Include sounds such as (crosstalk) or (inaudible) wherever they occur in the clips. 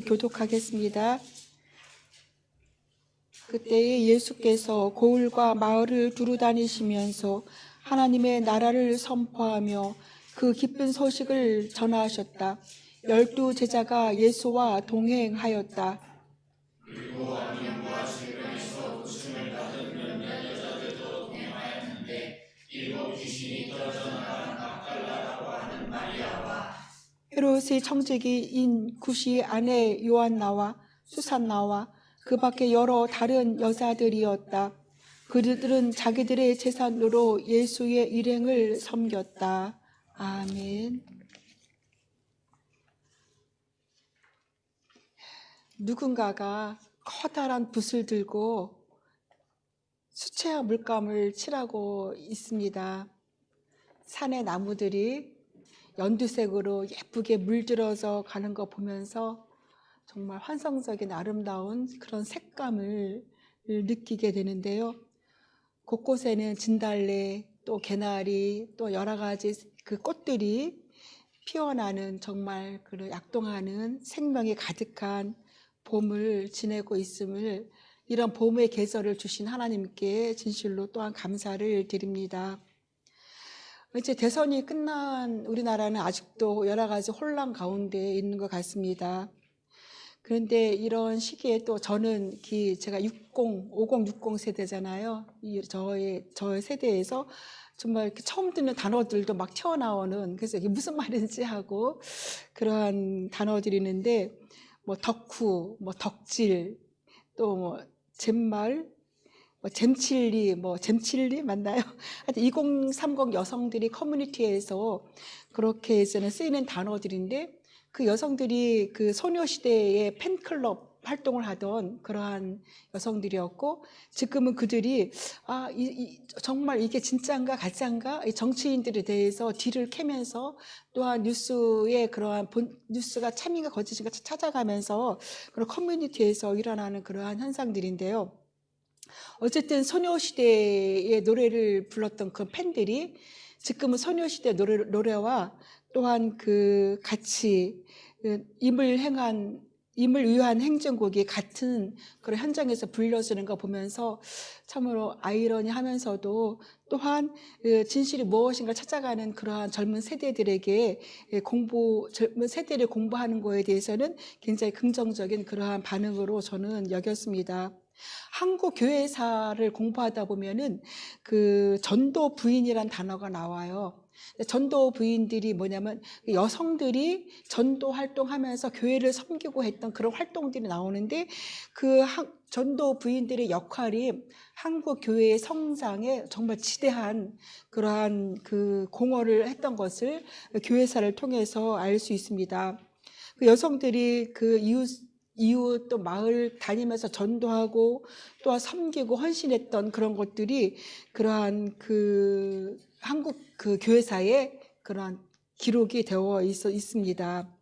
교독하겠습니다. 그때에 예수께서 고을과 마을을 두루 다니시면서 하나님의 나라를 선포하며 그 기쁜 소식을 전하셨다. 열두 제자가 예수와 동행하였다. 헤롯의 청지기인 구시 아내 요한나와 수산나와 그 밖에 여러 다른 여자들이었다. 그들은 자기들의 재산으로 예수의 일행을 섬겼다. 아멘. 누군가가 커다란 붓을 들고 수채화 물감을 칠하고 있습니다. 산의 나무들이 연두색으로 예쁘게 물들어서 가는 거 보면서 정말 환상적인 아름다운 그런 색감을 느끼게 되는데요. 곳곳에는 진달래, 또 개나리, 또 여러 가지 그 꽃들이 피어나는 정말 그 약동하는 생명이 가득한 봄을 지내고 있음을 이런 봄의 계절을 주신 하나님께 진실로 또한 감사를 드립니다. 이제 대선이 끝난 우리나라는 아직도 여러 가지 혼란 가운데 있는 것 같습니다. 그런데 이런 시기에 또 저는 기 제가 60, 50, 60 세대잖아요. 이 저의 저의 세대에서 정말 이렇게 처음 듣는 단어들도 막 튀어나오는 그래서 이게 무슨 말인지 하고 그러한 단어들이 있는데 뭐 덕후, 뭐 덕질, 또뭐 잼말, 뭐 잼칠리, 뭐 잼칠리 맞나요? (laughs) 하여튼 2030 여성들이 커뮤니티에서 그렇게 이제는 쓰이는 단어들인데 그 여성들이 그 소녀시대의 팬클럽 활동을 하던 그러한 여성들이었고 지금은 그들이 아 이, 이, 정말 이게 진짜인가 가짜인가 이 정치인들에 대해서 뒤를 캐면서 또한 뉴스에 그러한 본, 뉴스가 참인가 거짓인가 찾아가면서 그런 커뮤니티에서 일어나는 그러한 현상들인데요. 어쨌든 소녀시대의 노래를 불렀던 그 팬들이 지금은 소녀시대 노래, 노래와 또한 그 같이 그 임을 행한 임을 위한 행정곡이 같은 그런 현장에서 불려지는 거 보면서 참으로 아이러니하면서도 또한 그 진실이 무엇인가 찾아가는 그러한 젊은 세대들에게 공부 젊은 세대를 공부하는 거에 대해서는 굉장히 긍정적인 그러한 반응으로 저는 여겼습니다. 한국 교회사를 공부하다 보면은 그 전도 부인이란 단어가 나와요. 전도 부인들이 뭐냐면 여성들이 전도 활동하면서 교회를 섬기고 했던 그런 활동들이 나오는데 그 전도 부인들의 역할이 한국 교회의 성장에 정말 지대한 그러한 그 공헌을 했던 것을 교회사를 통해서 알 수 있습니다. 그 여성들이 그 이웃 이웃 또 마을 다니면서 전도하고 또 섬기고 헌신했던 그런 것들이 그러한 그 한국 그 교회사에 그러한 기록이 되어 있어 있습니다.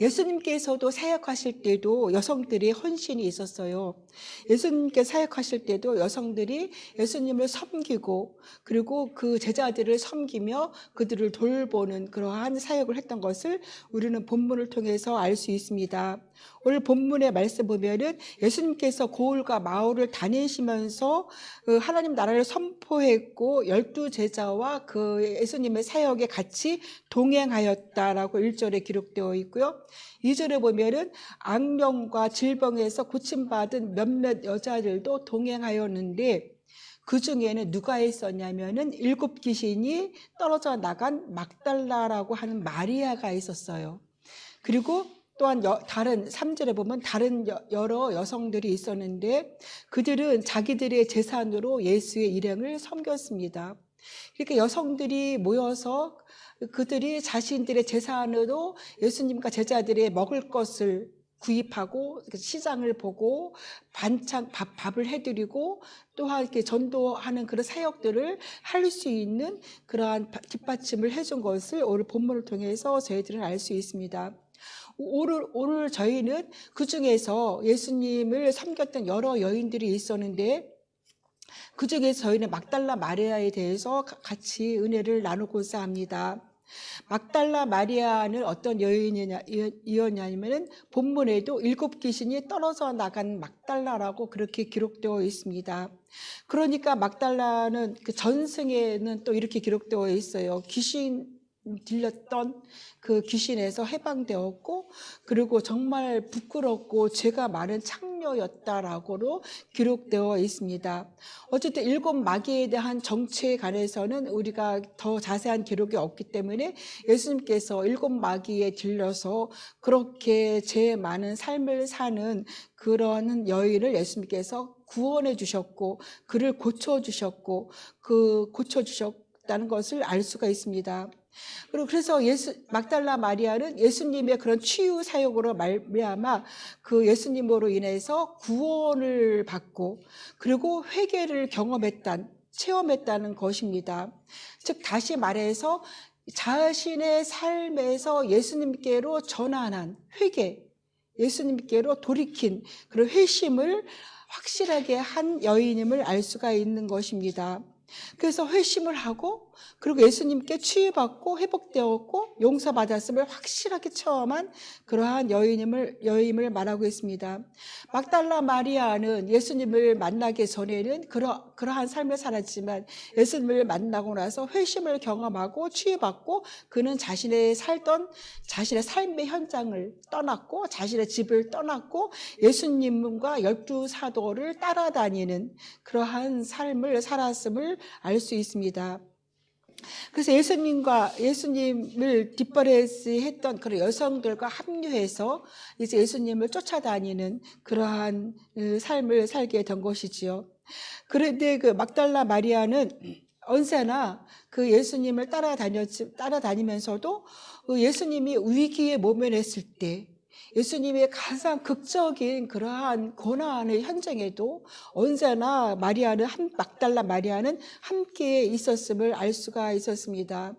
예수님께서도 사역하실 때도 여성들의 헌신이 있었어요. 예수님께 사역하실 때도 여성들이 예수님을 섬기고 그리고 그 제자들을 섬기며 그들을 돌보는 그러한 사역을 했던 것을 우리는 본문을 통해서 알 수 있습니다. 오늘 본문의 말씀 보면은 예수님께서 고을과 마을을 다니시면서 그 하나님 나라를 선포했고 열두 제자와 그 예수님의 사역에 같이 동행하였다라고 1절에 기록되어 있고요. 2절에 보면은 악령과 질병에서 고침받은 몇몇 여자들도 동행하였는데 그 중에는 누가 있었냐면은 일곱 귀신이 떨어져 나간 막달라라고 하는 마리아가 있었어요. 그리고 또한 여, 다른 3절에 보면 다른 여, 여러 여성들이 있었는데 그들은 자기들의 재산으로 예수의 일행을 섬겼습니다. 그러니까 여성들이 모여서 그들이 자신들의 재산으로 예수님과 제자들의 먹을 것을 구입하고 시장을 보고 반찬 밥, 밥을 해드리고 또한 이렇게 전도하는 그런 사역들을 할 수 있는 그러한 뒷받침을 해준 것을 오늘 본문을 통해서 저희들은 알 수 있습니다. 오늘, 오늘 저희는 그 중에서 예수님을 섬겼던 여러 여인들이 있었는데 그 중에 저희는 막달라 마리아에 대해서 같이 은혜를 나누고자 합니다. 막달라 마리아는 어떤 여인이냐, 이었냐면은 본문에도 일곱 귀신이 떨어져 나간 막달라라고 그렇게 기록되어 있습니다. 그러니까 막달라는 그 전승에는 또 이렇게 기록되어 있어요. 귀신 들렸던 그 귀신에서 해방되었고 그리고 정말 부끄럽고 죄가 많은 창녀였다라고로 기록되어 있습니다. 어쨌든 일곱 마귀에 대한 정체에 관해서는 우리가 더 자세한 기록이 없기 때문에 예수님께서 일곱 마귀에 들려서 그렇게 죄 많은 삶을 사는 그런 여인을 예수님께서 구원해 주셨고 그를 고쳐 주셨고 그 고쳐 주셨다는 것을 알 수가 있습니다. 그리고 그래서 예수 막달라 마리아는 예수님의 그런 치유 사역으로 말미암아 그 예수님으로 인해서 구원을 받고 그리고 회개를 경험했단 체험했다는 것입니다. 즉 다시 말해서 자신의 삶에서 예수님께로 전환한 회개, 예수님께로 돌이킨 그런 회심을 확실하게 한 여인임을 알 수가 있는 것입니다. 그래서 회심을 하고 그리고 예수님께 치유받고 회복되었고 용서받았음을 확실하게 체험한 그러한 여인임을 여인을 말하고 있습니다. 막달라 마리아는 예수님을 만나기 전에는 그러, 그러한 삶을 살았지만 예수님을 만나고 나서 회심을 경험하고 치유받고 그는 자신의 살던 자신의 삶의 현장을 떠났고 자신의 집을 떠났고 예수님과 열두 사도를 따라다니는 그러한 삶을 살았음을 알 수 있습니다. 그래서 예수님과 예수님을 뒷바라지 했던 그런 여성들과 합류해서 이제 예수님을 쫓아다니는 그러한 어, 삶을 살게 된 것이지요. 그런데 그 막달라 마리아는 언제나 그 예수님을 따라다녔, 따라다니면서도 그 예수님이 위기에 모면했을 때 예수님의 가장 극적인 그러한 고난의 현장에도 언제나 마리아는 한 막달라 마리아는 함께 있었음을 알 수가 있었습니다.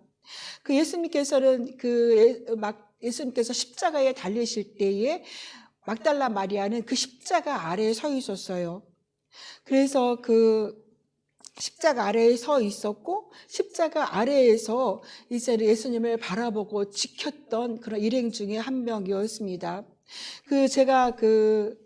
그 예수님께서는 그 막 예수님께서 십자가에 달리실 때에 막달라 마리아는 그 십자가 아래에 서 있었어요. 그래서 그 십자가 아래에 서 있었고 십자가 아래에서 이제 예수님을 바라보고 지켰던 그런 일행 중에 한 명이었습니다. 그 제가 그,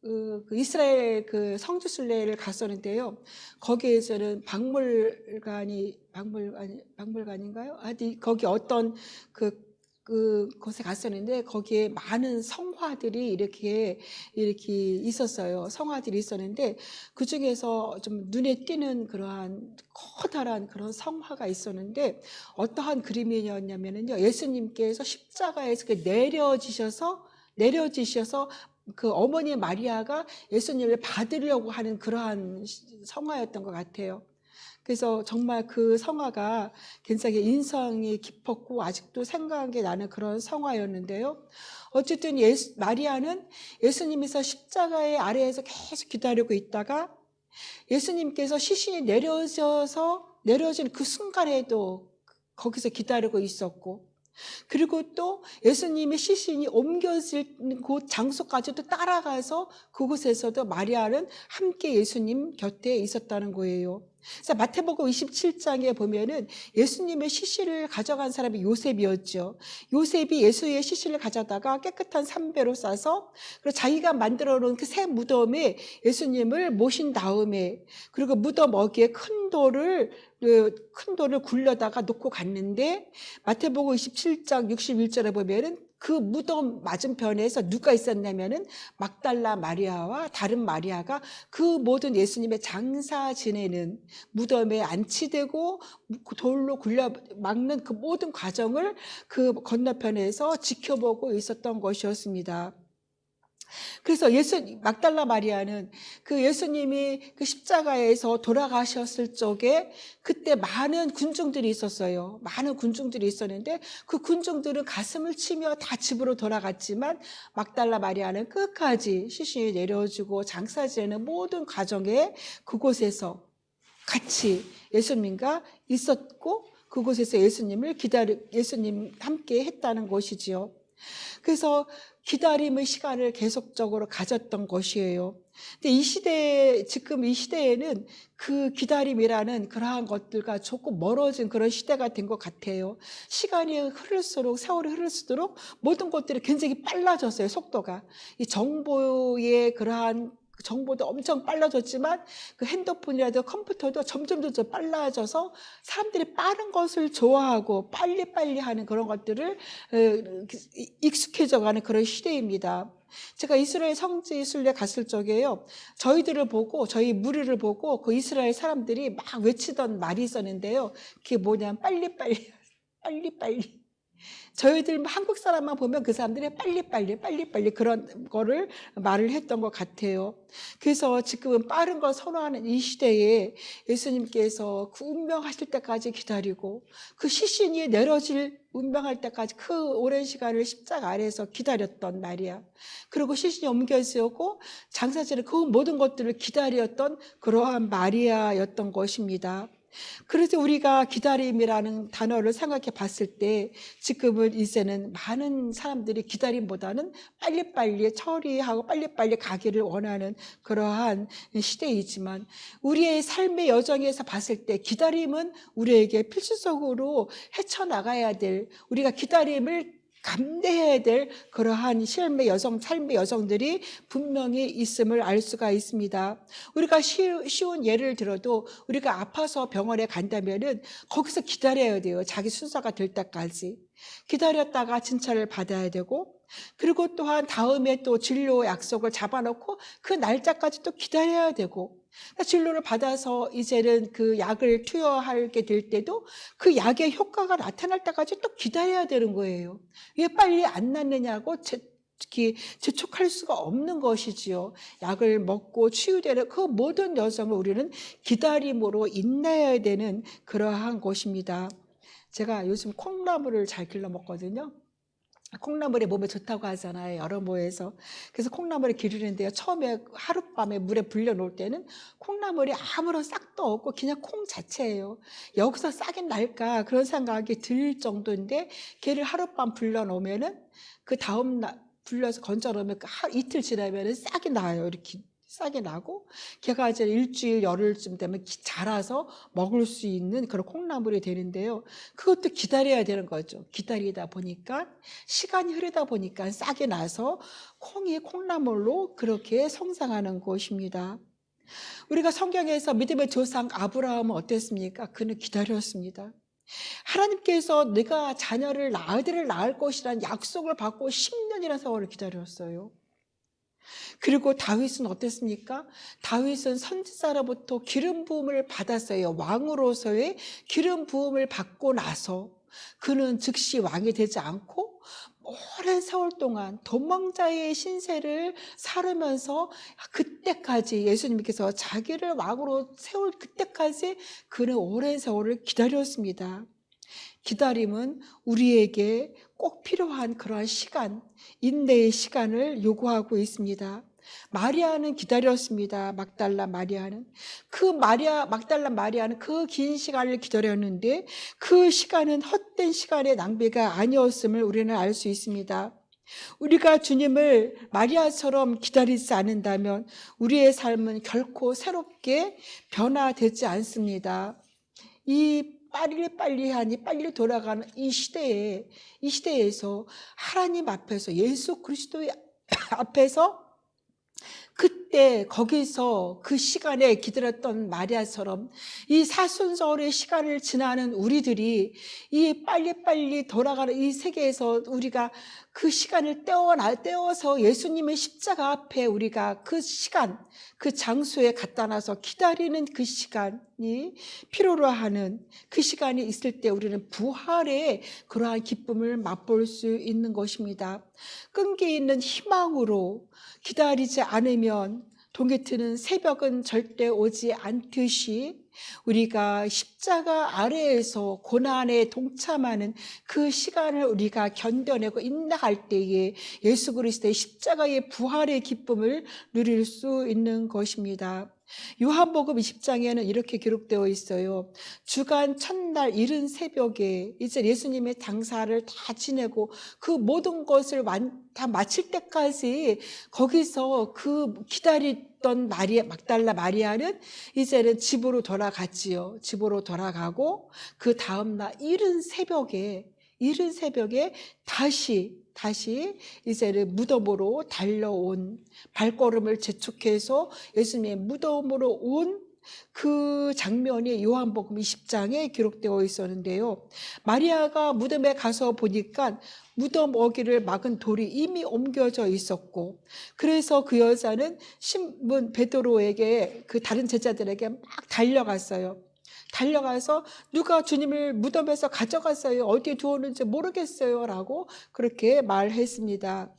그, 그 이스라엘 그 성지 순례를 갔었는데요. 거기에서는 박물관이 박물관 박물관인가요? 아니 거기 어떤 그 그곳에 갔었는데 거기에 많은 성화들이 이렇게 이렇게 있었어요. 성화들이 있었는데 그 중에서 좀 눈에 띄는 그러한 커다란 그런 성화가 있었는데 어떠한 그림이었냐면요. 예수님께서 십자가에서 내려지셔서 내려지셔서 그 어머니 마리아가 예수님을 받으려고 하는 그러한 성화였던 것 같아요. 그래서 정말 그 성화가 굉장히 인상이 깊었고 아직도 생각이 나는 그런 성화였는데요. 어쨌든 예수, 마리아는 예수님께서 십자가의 아래에서 계속 기다리고 있다가 예수님께서 시신이 내려져서 내려진 그 순간에도 거기서 기다리고 있었고 그리고 또 예수님의 시신이 옮겨질 곳 장소까지도 따라가서 그곳에서도 마리아는 함께 예수님 곁에 있었다는 거예요. 그래서 마태복음 27장에 보면은 예수님의 시신을 가져간 사람이 요셉이었죠. 요셉이 예수의 시신을 가져다가 깨끗한 삼배로 싸서 그리고 자기가 만들어 놓은 그 새 무덤에 예수님을 모신 다음에 그리고 무덤 어귀에 큰 돌을 그 큰 돌을 굴려다가 놓고 갔는데 마태복음 27장 61절에 보면은 그 무덤 맞은편에서 누가 있었냐면은 막달라 마리아와 다른 마리아가 그 모든 예수님의 장사 지내는 무덤에 안치되고 돌로 굴려 막는 그 모든 과정을 그 건너편에서 지켜보고 있었던 것이었습니다. 그래서 예수 막달라 마리아는 그 예수님이 그 십자가에서 돌아가셨을 적에 그때 많은 군중들이 있었어요. 많은 군중들이 있었는데 그 군중들은 가슴을 치며 다 집으로 돌아갔지만 막달라 마리아는 끝까지 시신이 내려주고 장사 지내는 모든 과정에 그곳에서 같이 예수님과 있었고 그곳에서 예수님을 기다리 예수님 함께 했다는 것이지요. 그래서 기다림의 시간을 계속적으로 가졌던 것이에요. 근데 이 시대, 지금 이 시대에는 그 기다림이라는 그러한 것들과 조금 멀어진 그런 시대가 된 것 같아요. 시간이 흐를수록, 세월이 흐를수록 모든 것들이 굉장히 빨라졌어요, 속도가. 이 정보의 그러한 정보도 엄청 빨라졌지만 그 핸드폰이라도 컴퓨터도 점점 더 빨라져서 사람들이 빠른 것을 좋아하고 빨리빨리 하는 그런 것들을 어, 익숙해져 가는 그런 시대입니다. 제가 이스라엘 성지 이슬에 갔을 적에요. 저희들을 보고 저희 무리를 보고 그 이스라엘 사람들이 막 외치던 말이 있었는데요. 그게 뭐냐면 빨리빨리 (laughs) 빨리빨리 저희들 한국 사람만 보면 그 사람들이 빨리빨리 빨리빨리 그런 거를 말을 했던 것 같아요. 그래서 지금은 빠른 걸 선호하는 이 시대에 예수님께서 그 운명하실 때까지 기다리고 그 시신이 내려질 운명할 때까지 그 오랜 시간을 십자가 아래에서 기다렸던 말이야. 그리고 시신이 옮겨지고 장사지는 그 모든 것들을 기다렸던 그러한 마리아였던 것입니다. 그래서 우리가 기다림이라는 단어를 생각해 봤을 때 지금은 이제는 많은 사람들이 기다림보다는 빨리빨리 처리하고 빨리빨리 가기를 원하는 그러한 시대이지만 우리의 삶의 여정에서 봤을 때 기다림은 우리에게 필수적으로 헤쳐나가야 될 우리가 기다림을 감내해야 될 그러한 삶의 여성, 삶의 여성들이 분명히 있음을 알 수가 있습니다. 우리가 쉬운 예를 들어도 우리가 아파서 병원에 간다면은 거기서 기다려야 돼요. 자기 순서가 될 때까지. 기다렸다가 진찰을 받아야 되고, 그리고 또한 다음에 또 진료 약속을 잡아놓고 그 날짜까지 또 기다려야 되고, 진료를 받아서 이제는 그 약을 투여하게 될 때도 그 약의 효과가 나타날 때까지 또 기다려야 되는 거예요. 왜 빨리 안 낫느냐고 재촉할 수가 없는 것이지요. 약을 먹고 치유되는 그 모든 여성을 우리는 기다림으로 인내해야 되는 그러한 것입니다. 제가 요즘 콩나물을 잘 길러 먹거든요. 콩나물이 몸에 좋다고 하잖아요. 여러 모에서. 그래서 콩나물을 기르는데요. 처음에 하룻밤에 물에 불려 놓을 때는 콩나물이 아무런 싹도 없고 그냥 콩 자체예요. 여기서 싹이 날까 그런 생각이 들 정도인데 걔를 하룻밤 불려 놓으면은 그 다음 날 불려서 건져 놓으면 그 이틀 지나면은 싹이 나요. 이렇게 싹이 나고 걔가 이제 일주일 열흘쯤 되면 자라서 먹을 수 있는 그런 콩나물이 되는데요. 그것도 기다려야 되는 거죠. 기다리다 보니까 시간이 흐르다 보니까 싹이 나서 콩이 콩나물로 그렇게 성장하는 것입니다. 우리가 성경에서 믿음의 조상 아브라함은 어땠습니까? 그는 기다렸습니다. 하나님께서 내가 자녀를 아들을 낳을 것이라는 약속을 받고 10년이라는 세월을 기다렸어요. 그리고 다윗은 어땠습니까? 다윗은 선지자로부터 기름 부음을 받았어요. 왕으로서의 기름 부음을 받고 나서 그는 즉시 왕이 되지 않고 오랜 세월 동안 도망자의 신세를 살으면서 그때까지 예수님께서 자기를 왕으로 세울 그때까지 그는 오랜 세월을 기다렸습니다. 기다림은 우리에게 꼭 필요한 그러한 시간, 인내의 시간을 요구하고 있습니다. 마리아는 기다렸습니다. 막달라 마리아는. 그 마리아, 막달라 마리아는 그 긴 시간을 기다렸는데 그 시간은 헛된 시간의 낭비가 아니었음을 우리는 알 수 있습니다. 우리가 주님을 마리아처럼 기다리지 않는다면 우리의 삶은 결코 새롭게 변화되지 않습니다. 이 빨리 빨리 하니 빨리 돌아가는 이 시대에 이 시대에서 하나님 앞에서 예수 그리스도의 앞에서 그 때 거기서 그 시간에 기다렸던 마리아처럼 이 사순절의 시간을 지나는 우리들이 이 빨리빨리 돌아가는 이 세계에서 우리가 그 시간을 떼어 떼어서 예수님의 십자가 앞에 우리가 그 시간, 그 장소에 갖다 놔서 기다리는 그 시간이 필요로 하는 그 시간이 있을 때 우리는 부활의 그러한 기쁨을 맛볼 수 있는 것입니다. 끈기 있는 희망으로 기다리지 않으면 동기 트는 새벽은 절대 오지 않듯이 우리가 십자가 아래에서 고난에 동참하는 그 시간을 우리가 견뎌내고 인내할 때에 예수 그리스도의 십자가의 부활의 기쁨을 누릴 수 있는 것입니다. 요한복음 20장에는 이렇게 기록되어 있어요. 주간 첫날 이른 새벽에 이제 예수님의 장사를 다 지내고 그 모든 것을 완, 다 마칠 때까지 거기서 그 기다리 던 마리아, 막달라 마리아는 이제는 집으로 돌아갔지요. 집으로 돌아가고 그 다음 날 이른 새벽에 이른 새벽에 다시 다시 이제는 무덤으로 달려온 발걸음을 재촉해서 예수님의 무덤으로 온 그 장면이 요한복음 20장에 기록되어 있었는데요. 마리아가 무덤에 가서 보니까 무덤 어기를 막은 돌이 이미 옮겨져 있었고, 그래서 그 여자는 신문 베드로에게 그 다른 제자들에게 막 달려갔어요. 달려가서 누가 주님을 무덤에서 가져갔어요. 어디에 두었는지 모르겠어요. 라고 그렇게 말했습니다.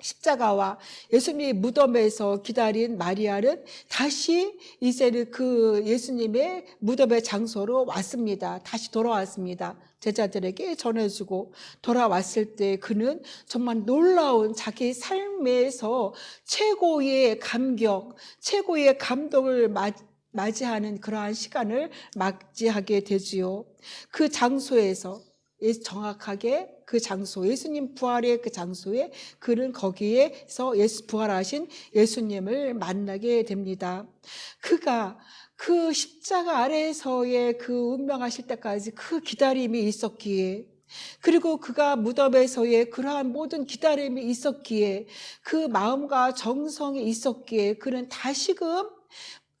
십자가와 예수님이 무덤에서 기다린 마리아는 다시 이제는 그 예수님의 무덤의 장소로 왔습니다. 다시 돌아왔습니다. 제자들에게 전해주고 돌아왔을 때 그는 정말 놀라운 자기 삶에서 최고의 감격, 최고의 감동을 맞 맞이하는 그러한 시간을 맞이하게 되지요. 그 장소에서 정확하게 그 장소, 예수님 부활의 그 장소에 그는 거기에서 예수 부활하신 예수님을 만나게 됩니다. 그가 그 십자가 아래에서의 그 운명하실 때까지 그 기다림이 있었기에 그리고 그가 무덤에서의 그러한 모든 기다림이 있었기에 그 마음과 정성이 있었기에 그는 다시금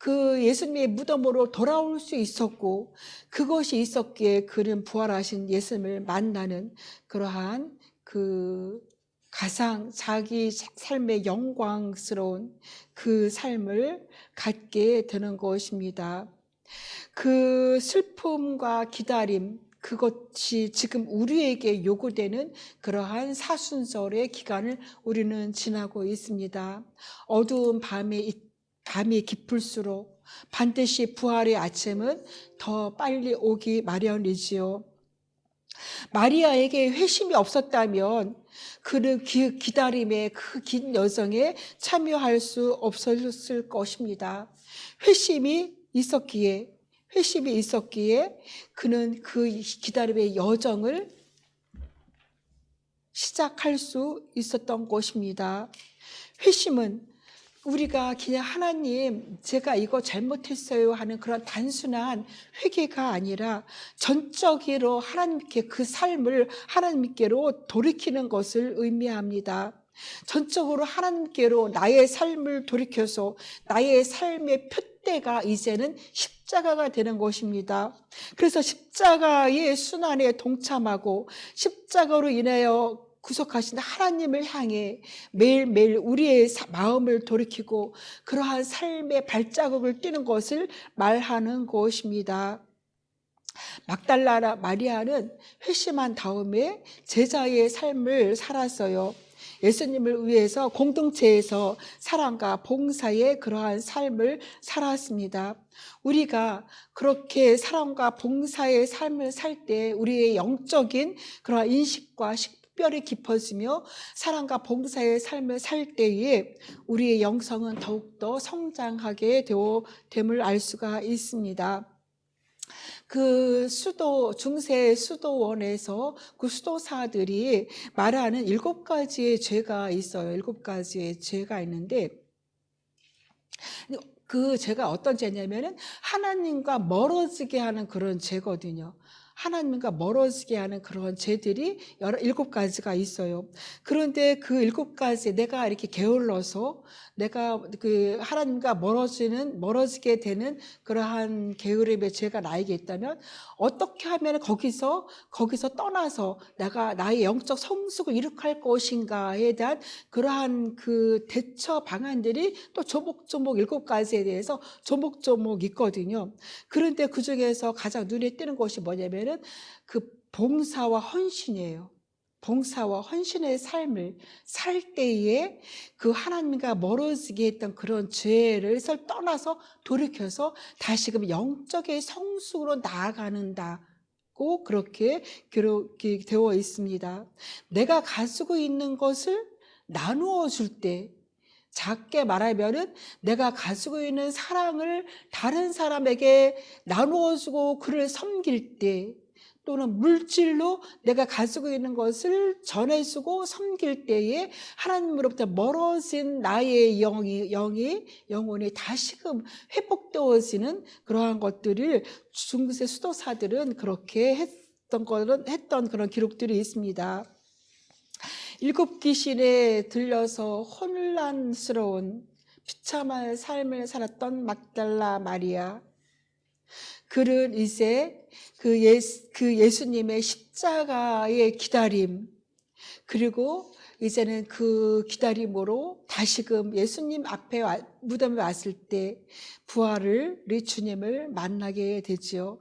그 예수님의 무덤으로 돌아올 수 있었고 그것이 있었기에 그는 부활하신 예수님을 만나는 그러한 그 가장 자기 삶의 영광스러운 그 삶을 갖게 되는 것입니다. 그 슬픔과 기다림, 그것이 지금 우리에게 요구되는 그러한 사순절의 기간을 우리는 지나고 있습니다. 어두운 밤에 밤이 깊을수록 반드시 부활의 아침은 더 빨리 오기 마련이지요. 마리아에게 회심이 없었다면 그는 그 기다림의 그 긴 여정에 참여할 수 없었을 것입니다. 회심이 있었기에 회심이 있었기에 그는 그 기다림의 여정을 시작할 수 있었던 것입니다. 회심은 우리가 그냥 하나님, 제가 이거 잘못했어요 하는 그런 단순한 회개가 아니라 전적으로 하나님께 그 삶을 하나님께로 돌이키는 것을 의미합니다. 전적으로 하나님께로 나의 삶을 돌이켜서 나의 삶의 표대가 이제는 십자가가 되는 것입니다. 그래서 십자가의 순환에 동참하고 십자가로 인하여 구속하신 하나님을 향해 매일매일 우리의 마음을 돌이키고 그러한 삶의 발자국을 띄는 것을 말하는 것입니다. 막달라 마리아는 회심한 다음에 제자의 삶을 살았어요. 예수님을 위해서 공동체에서 사랑과 봉사의 그러한 삶을 살았습니다. 우리가 그렇게 사랑과 봉사의 삶을 살 때 우리의 영적인 그러한 인식과 식 특별히 깊어지며 사랑과 봉사의 삶을 살 때에 우리의 영성은 더욱더 성장하게 되어 됨을 알 수가 있습니다. 그 수도 중세 수도원에서 그 수도사들이 말하는 일곱 가지의 죄가 있어요. 일곱 가지의 죄가 있는데 그 죄가 어떤 죄냐면은 하나님과 멀어지게 하는 그런 죄거든요. 하나님과 멀어지게 하는 그런 죄들이 여러 일곱 가지가 있어요. 그런데 그 일곱 가지 내가 이렇게 게을러서 내가 그 하나님과 멀어지는 멀어지게 되는 그러한 게으름의 죄가 나에게 있다면 어떻게 하면 거기서 거기서 떠나서 내가 나의 영적 성숙을 이룩할 것인가에 대한 그러한 그 대처 방안들이 또 조목조목 일곱 가지에 대해서 조목조목 있거든요. 그런데 그 중에서 가장 눈에 띄는 것이 뭐냐면 은그 봉사와 헌신이에요. 봉사와 헌신의 삶을 살 때에 그 하나님과 멀어지게 했던 그런 죄를 떠나서 돌이켜서 다시금 영적의 성숙으로 나아가는다. 고 그렇게 기록이 되어 있습니다. 내가 가지고 있는 것을 나누어 줄 때, 작게 말하면은 내가 가지고 있는 사랑을 다른 사람에게 나누어 주고 그를 섬길 때 또는 물질로 내가 가지고 있는 것을 전해주고 섬길 때에 하나님으로부터 멀어진 나의 영이, 영이 영혼이 다시금 회복되어지는 그러한 것들을 중세 수도사들은 그렇게 했던 거는 했던 그런 기록들이 있습니다. 일곱 귀신에 들려서 혼란스러운 비참한 삶을 살았던 막달라 마리아. 그는 이제 그, 예수, 그 예수님의 십자가의 기다림, 그리고 이제는 그 기다림으로 다시금 예수님 앞에 와, 무덤에 왔을 때 부활을 우리 주님을 만나게 되지요.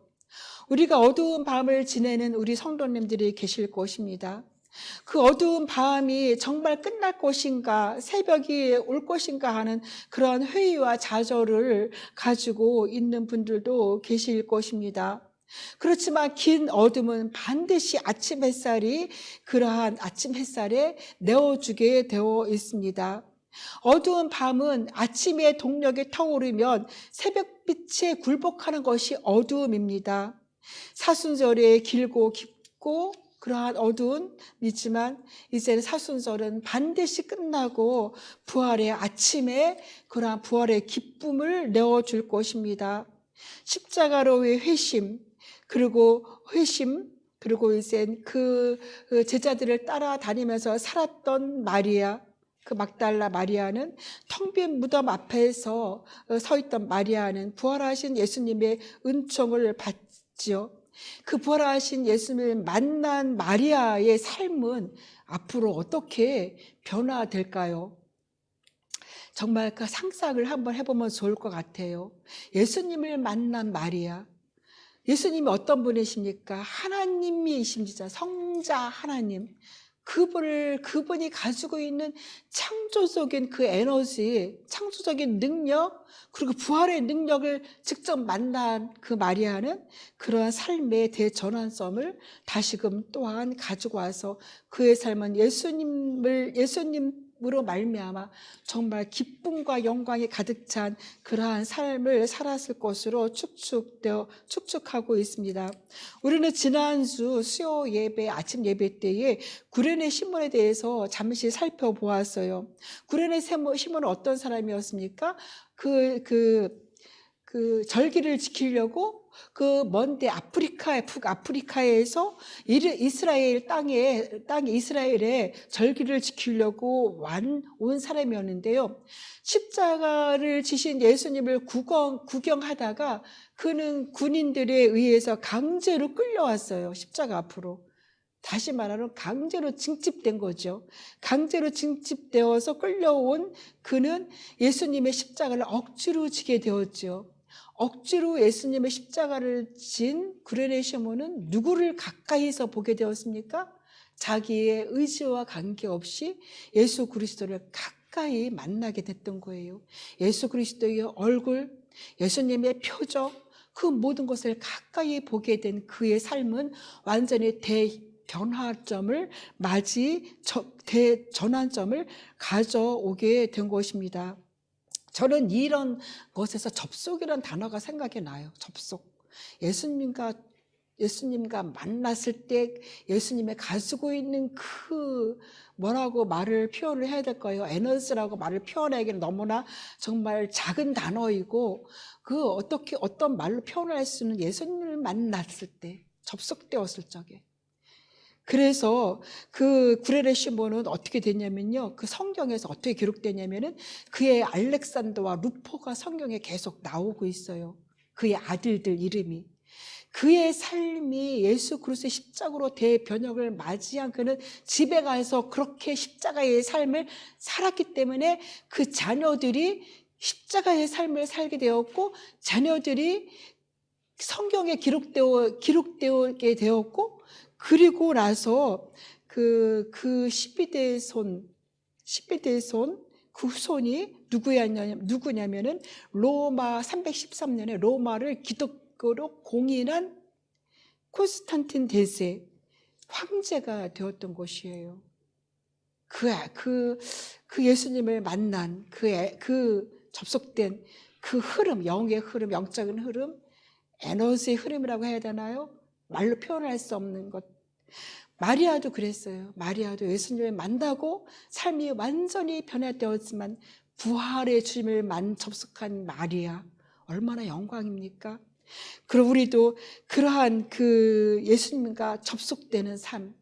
우리가 어두운 밤을 지내는 우리 성도님들이 계실 것입니다. 그 어두운 밤이 정말 끝날 것인가, 새벽이 올 것인가 하는 그런 회의와 좌절을 가지고 있는 분들도 계실 것입니다. 그렇지만 긴 어둠은 반드시 아침 햇살이 그러한 아침 햇살에 내어주게 되어 있습니다. 어두운 밤은 아침의 동력이 타오르면 새벽빛에 굴복하는 것이 어두움입니다. 사순절에 길고 깊고 그러한 어두운 있지만 이제는 사순절은 반드시 끝나고 부활의 아침에 그러한 부활의 기쁨을 내어줄 것입니다. 십자가로의 회심, 그리고 회심, 그리고 이제 그 제자들을 따라다니면서 살았던 마리아, 그 막달라 마리아는 텅 빈 무덤 앞에서 서 있던 마리아는 부활하신 예수님의 은총을 받지요. 그 부활하신 예수님을 만난 마리아의 삶은 앞으로 어떻게 변화될까요? 정말 그 상상을 한번 해보면 좋을 것 같아요. 예수님을 만난 마리아. 예수님이 어떤 분이십니까? 하나님이십니다. 성자 하나님. 그분을, 그분이 가지고 있는 창조적인 그 에너지, 창조적인 능력, 그리고 부활의 능력을 직접 만난 그 마리아는 그러한 삶의 대전환점을 다시금 또한 가지고 와서 그의 삶은 예수님을, 예수님 으로 말미암아 정말 기쁨과 영광이 가득 찬 그러한 삶을 살았을 것으로 축축되어 축축하고 있습니다. 우리는 지난주 수요 예배 아침 예배 때에 구레네 시몬에 대해서 잠시 살펴보았어요. 구레네 시몬은 어떤 사람이었습니까? 그, 그, 그 절기를 지키려고 그 먼데 아프리카에, 북아프리카에서 이스라엘 땅에, 땅 이스라엘에 절기를 지키려고 완, 온 사람이었는데요. 십자가를 지신 예수님을 구경, 구경하다가 그는 군인들에 의해서 강제로 끌려왔어요. 십자가 앞으로. 다시 말하면 강제로 징집된 거죠. 강제로 징집되어서 끌려온 그는 예수님의 십자가를 억지로 지게 되었죠. 억지로 예수님의 십자가를 진 구레네 시모는 누구를 가까이서 보게 되었습니까? 자기의 의지와 관계없이 예수 그리스도를 가까이 만나게 됐던 거예요. 예수 그리스도의 얼굴, 예수님의 표정, 그 모든 것을 가까이 보게 된 그의 삶은 완전히 대 변화점을 맞이 대전환점을 가져오게 된 것입니다. 저는 이런 것에서 접속이라는 단어가 생각이 나요. 접속. 예수님과 예수님과 만났을 때 예수님의 가지고 있는 그 뭐라고 말을 표현을 해야 될까요? 에너지라고 말을 표현하기는 너무나 정말 작은 단어이고 그 어떻게 어떤 말로 표현할 수는 예수님을 만났을 때 접속되었을 적에 그래서 그 구레레 시몬은 어떻게 됐냐면요. 그 성경에서 어떻게 기록되냐면은 그의 알렉산더와 루포가 성경에 계속 나오고 있어요. 그의 아들들 이름이. 그의 삶이 예수 그리스도의 십자가로 대변혁을 맞이한 그는 집에 가서 그렇게 십자가의 삶을 살았기 때문에 그 자녀들이 십자가의 삶을 살게 되었고 자녀들이 성경에 기록되어 기록되게 되었고 그리고 나서 그, 그 12대 손, 12대 손, 그 후손이 누구였냐면, 누구냐면은 로마 313년에 로마를 기독교로 공인한 콘스탄틴 대세 황제가 되었던 것이에요. 그, 그, 그 예수님을 만난 그, 애- 그 접속된 그 흐름, 영의 흐름, 영적인 흐름, 에너지의 흐름이라고 해야 되나요? 말로 표현할 수 없는 것. 마리아도 그랬어요. 마리아도 예수님을 만나고 삶이 완전히 변화되었지만 부활의 주님을 만 접속한 마리아. 얼마나 영광입니까? 그럼 우리도 그러한 그 예수님과 접속되는 삶.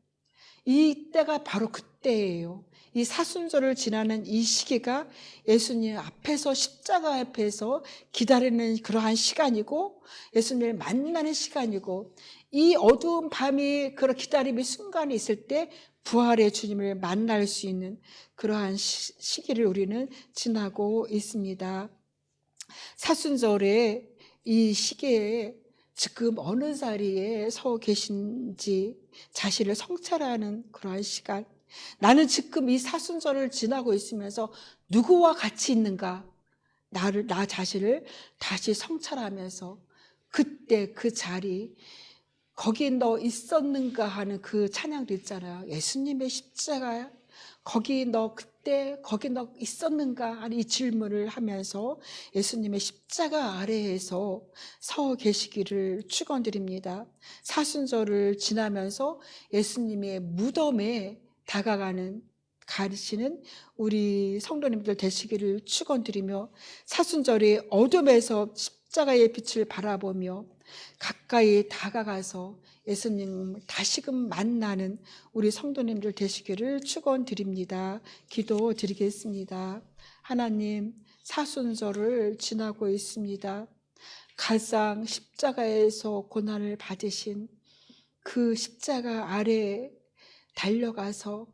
이 때가 바로 그때예요. 이 사순절을 지나는 이 시기가 예수님 앞에서 십자가 앞에서 기다리는 그러한 시간이고 예수님을 만나는 시간이고 이 어두운 밤이 그런 기다림의 순간이 있을 때 부활의 주님을 만날 수 있는 그러한 시, 시기를 우리는 지나고 있습니다. 사순절의 이 시기에 지금 어느 자리에 서 계신지 자신을 성찰하는 그러한 시간. 나는 지금 이 사순절을 지나고 있으면서 누구와 같이 있는가? 나를, 나 자신을 다시 성찰하면서 그때 그 자리, 거기에 너 있었는가 하는 그 찬양도 있잖아요. 예수님의 십자가야. 거기 너 그때 거기 너 있었는가 하는 이 질문을 하면서 예수님의 십자가 아래에서 서 계시기를 축원드립니다. 사순절을 지나면서 예수님의 무덤에 다가가는 가르치는 우리 성도님들 되시기를 축원드리며 사순절이 어둠에서 십자가의 빛을 바라보며 가까이 다가가서 예수님 다시금 만나는 우리 성도님들 되시기를 축원드립니다. 기도 드리겠습니다. 하나님 사순절을 지나고 있습니다. 가장 십자가에서 고난을 받으신 그 십자가 아래 달려가서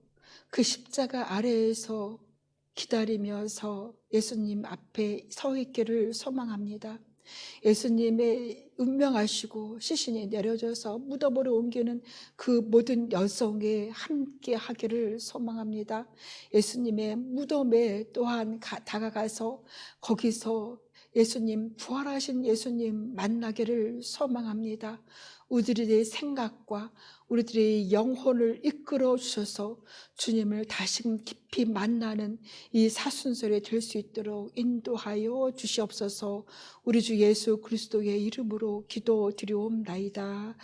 그 십자가 아래에서 기다리면서 예수님 앞에 서 있기를 소망합니다. 예수님의 운명하시고 시신이 내려져서 무덤으로 옮기는 그 모든 여성에 함께 하기를 소망합니다. 예수님의 무덤에 또한 가- 다가가서 거기서 예수님, 부활하신 예수님 만나기를 소망합니다. 우리들의 생각과 우리들의 영혼을 이끌어 주셔서 주님을 다시금 깊이 만나는 이 사순절이 될수 있도록 인도하여 주시옵소서 우리 주 예수 그리스도의 이름으로 기도 드리옵나이다.